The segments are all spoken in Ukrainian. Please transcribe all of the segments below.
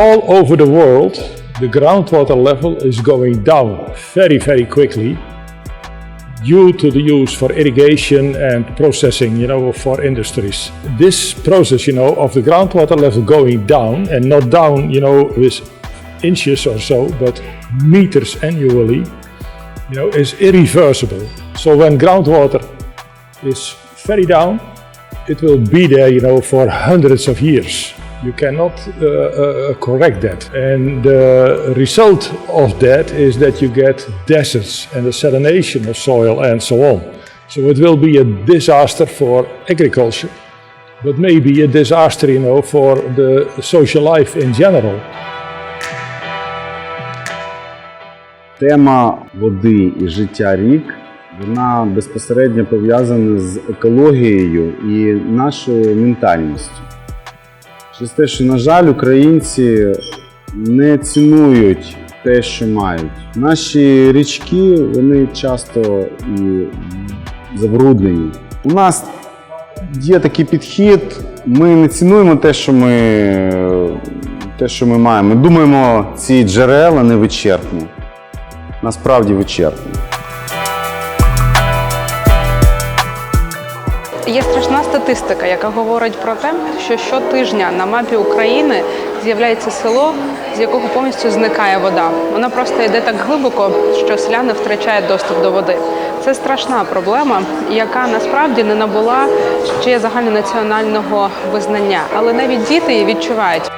all over the world, the groundwater level is going down very, very quickly due to the use for irrigation and processing, you know, for industries. This process, you know, of the groundwater level going down and not down, you know, with inches or so, but meters annually, you know, is irreversible. So when groundwater is very down, it will be there, you know, for hundreds of years. You cannot uh, uh, correct that. And the result of that is that you get deserts and the salination of soil and so on. So it will be a disaster for agriculture, but maybe a disaster, you know, for the social life in general. Тема води і життя рік вона безпосередньо пов'язана з екологією і нашою ментальністю. Через те, що, на жаль, українці не цінують те, що мають. Наші річки вони часто і забруднені. У нас є такий підхід, ми не цінуємо те, що ми, те, що ми маємо. Ми думаємо, ці джерела не вичерпні. Насправді вичерпні. Є страшна статистика, яка говорить про те, що щотижня на мапі України з'являється село, з якого повністю зникає вода. Вона просто йде так глибоко, що селяни втрачають доступ до води. Це страшна проблема, яка насправді не набула ще загальнонаціонального визнання, але навіть діти її відчувають.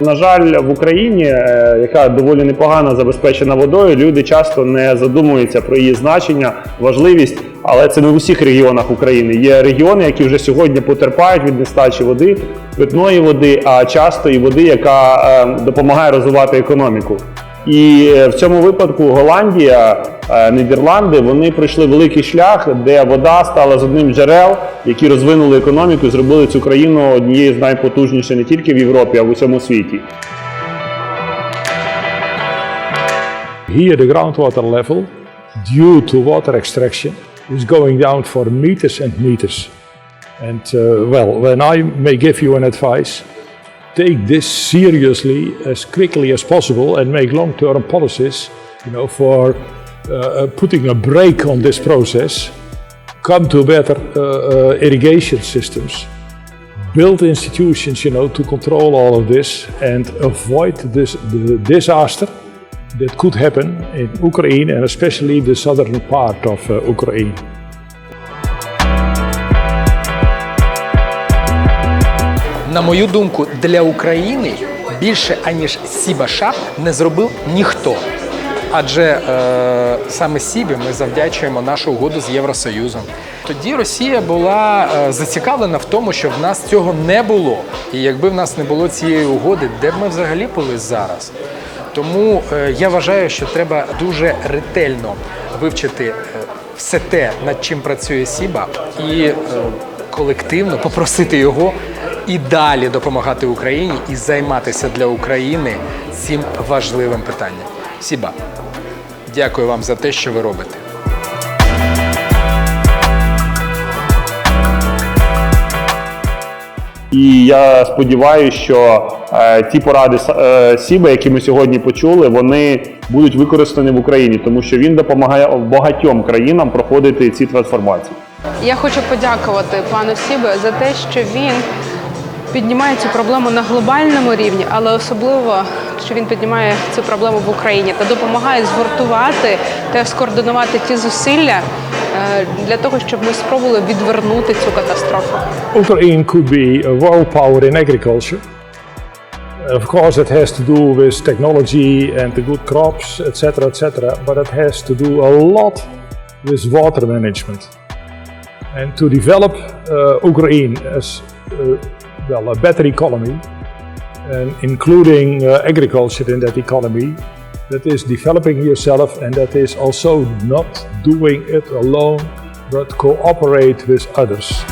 На жаль, в Україні, е, яка доволі непогано забезпечена водою, люди часто не задумуються про її значення, важливість, але це не в усіх регіонах України. Є регіони, які вже сьогодні потерпають від нестачі води, питної води, а часто і води, яка е, допомагає розвивати економіку. І в цьому випадку Голландія, е, Нідерланди вони пройшли великий шлях, де вода стала з одним джерел, які розвинули економіку і зробили цю країну однією з найпотужніших не тільки в Європі, а в усьому світі. Here, the groundwater level, due to water extraction, is going down for meters and meters. And uh, well, when I may give you an advice, take this seriously as quickly as possible and make long-term policies, you know, for uh, uh, putting a brake on this process. Come to better uh, uh, irrigation systems. Build institutions, you know, to control all of this and avoid this the disaster that could happen in Ukraine and especially the southern part of uh, Ukraine. На мою думку, для України більше аніж Сіба Шап не зробив ніхто. Адже е, саме Сібі ми завдячуємо нашу угоду з Євросоюзом. Тоді Росія була е, зацікавлена в тому, що в нас цього не було. І якби в нас не було цієї угоди, де б ми взагалі були зараз? Тому е, я вважаю, що треба дуже ретельно вивчити е, все те, над чим працює Сіба, і е, колективно попросити його і далі допомагати Україні і займатися для України цим важливим питанням. Сіба, дякую вам за те, що ви робите. І я сподіваюся, що е, ті поради е, Сіба, які ми сьогодні почули, вони будуть використані в Україні, тому що він допомагає багатьом країнам проходити ці трансформації. Я хочу подякувати пану Сібе за те, що він піднімає цю проблему на глобальному рівні, але особливо, що він піднімає цю проблему в Україні та допомагає згуртувати та скоординувати ті зусилля е, для того, щоб ми спробували відвернути цю катастрофу. Ukraine could be a world power in agriculture. Of course, it has to do with technology and the good crops, etc., etc., but it has to do a lot with water management. And to develop uh, Ukraine as uh, well a better economy, and including uh, agriculture in that economy, that is developing yourself and that is also not doing it alone, but cooperate with others.